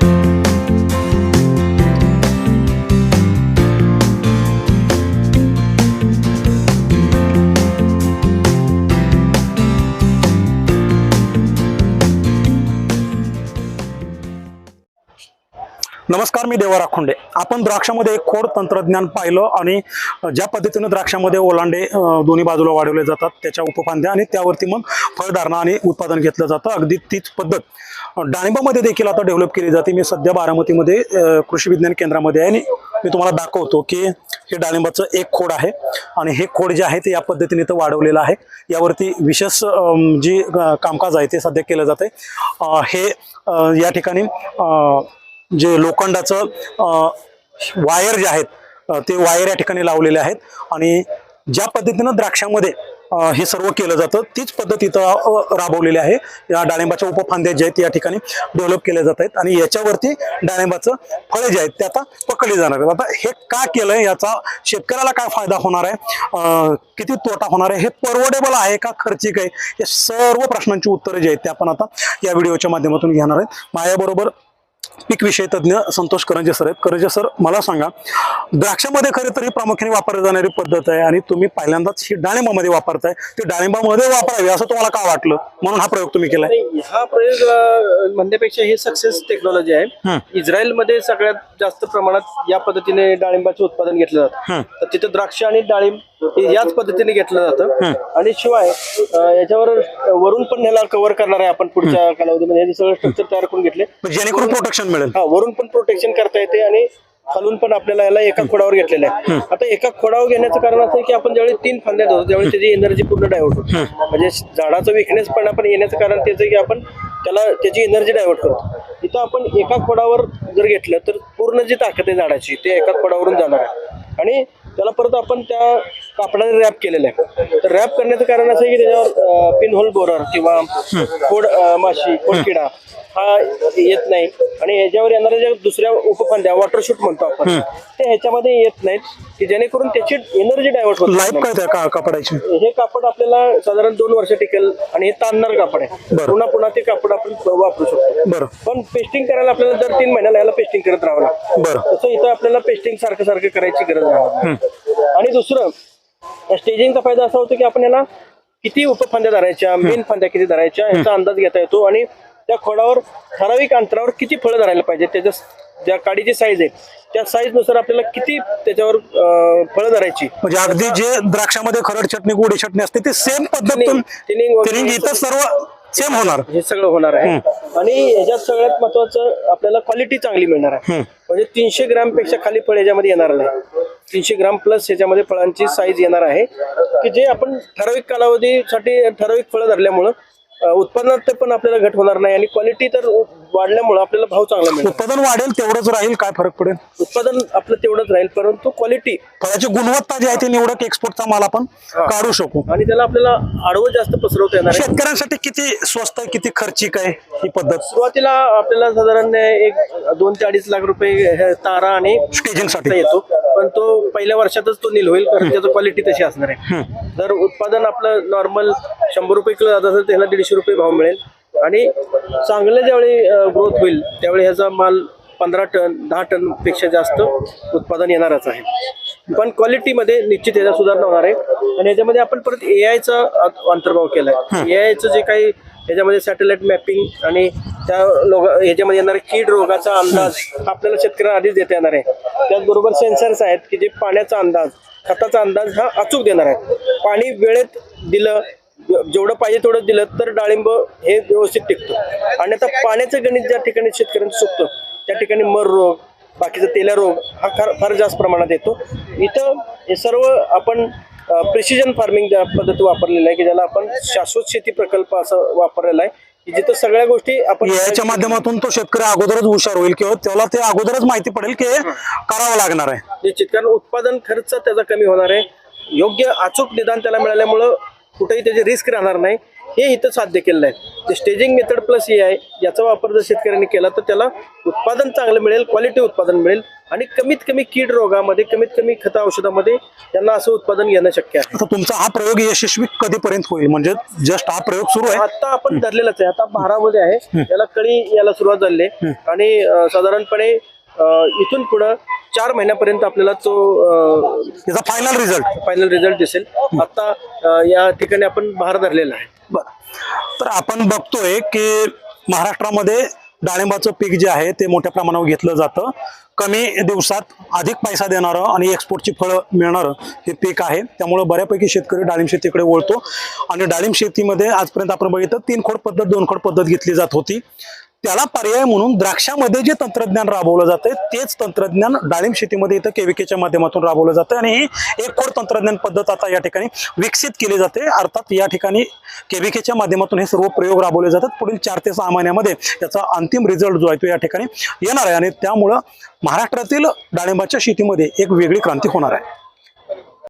Thank you. नमस्कार मी देवा राखोंडे आपण द्राक्षामध्ये एक खोड तंत्रज्ञान पाहिलं आणि ज्या पद्धतीनं द्राक्षामध्ये ओलांडे दोन्ही बाजूला वाढवले जातात त्याच्या उपफांद्या आणि त्यावरती मग फळधारणा आणि उत्पादन घेतलं जातं. अगदी तीच पद्धत. डाळिंबामध्ये देखील आता डेव्हलप केली जाते. मी सध्या बारामतीमध्ये कृषी विज्ञान केंद्रामध्ये आहे आणि मी तुम्हाला दाखवतो की हे डाळिंबाचं एक खोड आहे आणि हे खोड जे आहे ते या पद्धतीने इथं वाढवलेलं आहे. यावरती विशेष जी कामकाज आहे ते सध्या केलं जाते हे या ठिकाणी जे लोखंडाचं वायर जे आहेत ते वायर या ठिकाणी लावलेले आहेत. आणि ज्या पद्धतीनं द्राक्षामध्ये हे सर्व केलं जातं तीच पद्धत इथं राबवलेली आहे. या डाळिंबाच्या उपफांद्या जे आहेत या ठिकाणी डेव्हलप केल्या जात आहेत. आणि याच्यावरती डाळिंबाचं फळे जे आहेत ते आता पकडली जाणार आहेत. आता हे का केलंय याचा शेतकऱ्याला काय फायदा होणार आहे? किती तोटा होणार आहे? हे परवडेबल आहे का खर्चिक आहे? हे सर्व प्रश्नांची उत्तरं जी आहेत ते आपण आता या व्हिडिओच्या माध्यमातून घेणार आहेत. माझ्याबरोबर पीक विषय तज्ज्ञ संतोष करंजे सर आहेत. करंजे सर मला सांगा द्राक्षामध्ये खरे तर ही प्रामुख्याने वापरली जाणारी पद्धत आहे आणि तुम्ही पहिल्यांदाच ही डाळिंबामध्ये वापरताय. ते डाळिंबामध्ये वापरावी असं तुम्हाला का वाटलं? म्हणून हा प्रयोग तुम्ही केलाय. नाही हा प्रयोग म्हणण्यापेक्षा हे सक्सेस टेक्नॉलॉजी. आहे. इस्रायलमध्ये सगळ्यात जास्त प्रमाणात या पद्धतीने डाळिंबाचे उत्पादन घेतलं. जातं. तर तिथे द्राक्ष आणि डाळिंब हे याच पद्धतीने घेतलं जातं. आणि शिवाय याच्यावर वरून पण ह्याला कव्हर करणार आहे आपण पुढच्या कालावधीमध्ये. हे सगळं स्ट्रक्चर तयार करून घेतले. जेणेकरून प्रोटेक्शन मिळेल. हा वरून पण प्रोटेक्शन करता येते आणि खालून पण आपल्याला याला एका खोडावर घेतलेलं आहे. आता एका खोडावर घेण्याचं कारण असं आहे की आपण ज्यावेळी तीन फांद्यात होतो त्यावेळी त्याची एनर्जी पूर्ण डायव्हर्ट होतो. म्हणजे झाडाचं विकनेस पण आपण येण्याचं कारण त्याचं की आपण त्याला त्याची एनर्जी डायव्हर्ट करतो. इथं आपण एका खोडावर जर घेतलं तर पूर्ण जी ताकद आहे झाडाची ते एका खोडावरून जाणार आहे. आणि त्याला परत आपण त्या कापडाने रॅप केलेलं आहे. तर रॅप करण्याचं कारण असं आहे की त्याच्यावर पिन होल बोरर किंवा खोड माशी खोड किडा हा येत नाही. आणि ह्याच्यावर येणाऱ्या ज्या दुसऱ्या उपफांद्या वॉटर शूट म्हणतो आपण ते ह्याच्यामध्ये येत नाहीत. की जेणेकरून त्याची एनर्जी डायव्हर्ट होत लाईफ नाही. काय त्या का कापडाची? हे कापड आपल्याला साधारण दोन वर्ष टिकेल आणि हे ताणणार कापड आहे. पुन्हा पुन्हा ते कापड आपण वापरू शकतो. बरं. पण पेस्टिंग करायला आपल्याला दर तीन महिन्याला याला पेस्टिंग करत राहावं लागतं. बरं. तसं इथं आपल्याला पेस्टिंग सारखं सारखं करायची गरज नाही. आणि दुसरं स्टेजिंगचा फायदा असा होतो की आपण याला किती उपफांद्या धरायच्या मेन फांद्या किती धरायच्या याचा अंदाज घेता येतो आणि त्या खोडावर ठराविक अंतरावर किती फळं धरायला पाहिजे त्याच्या ज्या काडीची साईज आहे त्या साईजनुसार आपल्याला किती त्याच्यावर फळं धरायची. म्हणजे अगदी जे द्राक्षामध्ये खरड चटणी गोडी चटणी असते ते सेम इथं सर्व सेम होणार. हे सगळं होणार आहे. आणि ह्याच्यात सगळ्यात महत्वाचं आपल्याला क्वालिटी चांगली मिळणार आहे. म्हणजे तीनशे ग्रामपेक्षा खाली फळ याच्यामध्ये येणार नाही. तीनशे ग्राम प्लस ह्याच्यामध्ये फळांची साईज येणार आहे. की जे आपण ठराविक कालावधीसाठी ठराविक फळं धरल्यामुळं अं, उत्पन्नात पण आपल्याला घट होणार नाही आणि क्वालिटी तर वाढल्यामुळं आपल्याला भाव चांगला मिळेल उत्पादन वाढेल तेवढंच राहील काय फरक पडेल? उत्पादन आपलं तेवढंच राहील परंतु क्वालिटी फळाची गुणवत्ता जी आहे ती निवडक एक्सपोर्टचा माल आपण काढू शकू. आणि त्याला आपल्याला आडवं जास्त पसरवता येणार आहे. शेतकऱ्यांसाठी किती स्वस्त आहे किती खर्चिक आहे ही पद्धत? सुरुवातीला आपल्याला साधारण एक दोन ते अडीच लाख रुपये हे तारा आणि स्टेजिंगसाठी येतो. पण तो पहिल्या वर्षातच तो नील होईल कारण त्याची क्वालिटी तशी असणार आहे. जर उत्पादन आपलं नॉर्मल शंभर रुपये किलो जात असेल तर ह्याला दीडशे रुपये भाव मिळेल. आणि चांगलं ज्यावेळी ग्रोथ होईल त्यावेळी ह्याचा माल पंधरा टन दहा टनपेक्षा जास्त उत्पादन येणारच आहे. पण क्वालिटीमध्ये निश्चित याचा सुधारणा होणार आहे. आणि याच्यामध्ये आपण परत ए आयचा अंतर्भाव केलाय. ए आयचं जे काही याच्यामध्ये सॅटेलाइट मॅपिंग आणि त्या लोक ह्याच्यामध्ये येणारे कीड रोगाचा अंदाज आपल्याला शेतकऱ्यांना आधीच देता येणार आहे. त्याचबरोबर सेन्सर्स आहेत की जे पाण्याचा अंदाज खताचा अंदाज हा अचूक देणार आहे पाणी वेळेत दिलं जेवढं पाहिजे तेवढं दिलं तर डाळिंब हे व्यवस्थित टिकतो. आणि आता पाण्याचं गणित ज्या ठिकाणी शेतकऱ्यांचं चुकतं त्या ठिकाणी मर रोग बाकीचा तेल्या रोग हा फार फार जास्त प्रमाणात येतो. इथं हे सर्व आपण प्रिसिजन फार्मिंग ज्या पद्धती वापरलेलं आहे की ज्याला आपण शाश्वत शेती प्रकल्प असं वापरलेला आहे की जिथं सगळ्या गोष्टी आपण याच्या माध्यमातून तो शेतकरी अगोदरच हुशार होईल किंवा त्याला ते अगोदरच माहिती पडेल की करावं लागणार आहे. निश्चित कारण उत्पादन खर्च त्याचा कमी होणार आहे. योग्य अचूक निदान त्याला मिळाल्यामुळं कुठेही त्याची रिस्क राहणार नाही. हे इथं साध्य केलेलं आहे. ते स्टेजिंग मेथड प्लस हे आहे याचा वापर जर शेतकऱ्यांनी केला तर त्याला उत्पादन चांगलं मिळेल क्वालिटी उत्पादन मिळेल आणि कमीत कमी कीड रोगामध्ये कमीत कमी खत औषधामध्ये त्यांना असं उत्पादन घेणं शक्य आहे. आता तुमचा हा प्रयोग यशस्वी कधीपर्यंत होईल? म्हणजे जस्ट हा प्रयोग सुरू आहे? आता आपण धरलेलाच आहे. आता बारामध्ये आहे. याला कळी याला सुरुवात झाली आहे. आणि अं, साधारणपणे अं, इथून पुढं चार महिन्यापर्यंत आपल्याला तो याचा फायनल रिझल्ट फायनल रिझल्ट दिसेल. आता या ठिकाणी आपण बहार धरलेला आहे. बरं. तर आपण बघतोय की महाराष्ट्रामध्ये डाळिंबाचं पीक जे आहे ते मोठ्या प्रमाणावर घेतलं जातं. कमी दिवसात अधिक पैसा देणारं आणि एक्सपोर्टची फळं मिळणारं हे पीक आहे. त्यामुळं बऱ्यापैकी शेतकरी डाळिंब शेतीकडे वळतो. आणि डाळिंब शेतीमध्ये आजपर्यंत आपण बघितलं तीन खोड पद्धत दोन खोड पद्धत घेतली जात होती. त्याला पर्याय म्हणून द्राक्षामध्ये जे तंत्रज्ञान राबवलं जातं तेच तंत्रज्ञान डाळिंब शेतीमध्ये इथं केविकेच्या माध्यमातून राबवलं जातं आणि ही एक खोड तंत्रज्ञान पद्धत आता या ठिकाणी विकसित केली जाते. अर्थात या ठिकाणी केविकेच्या माध्यमातून हे सर्व प्रयोग राबवले जातात. पुढील चार ते सहा महिन्यामध्ये याचा अंतिम रिझल्ट जो आहे तो या ठिकाणी येणार आहे आणि त्यामुळं महाराष्ट्रातील डाळिंबाच्या शेतीमध्ये एक वेगळी क्रांती होणार आहे.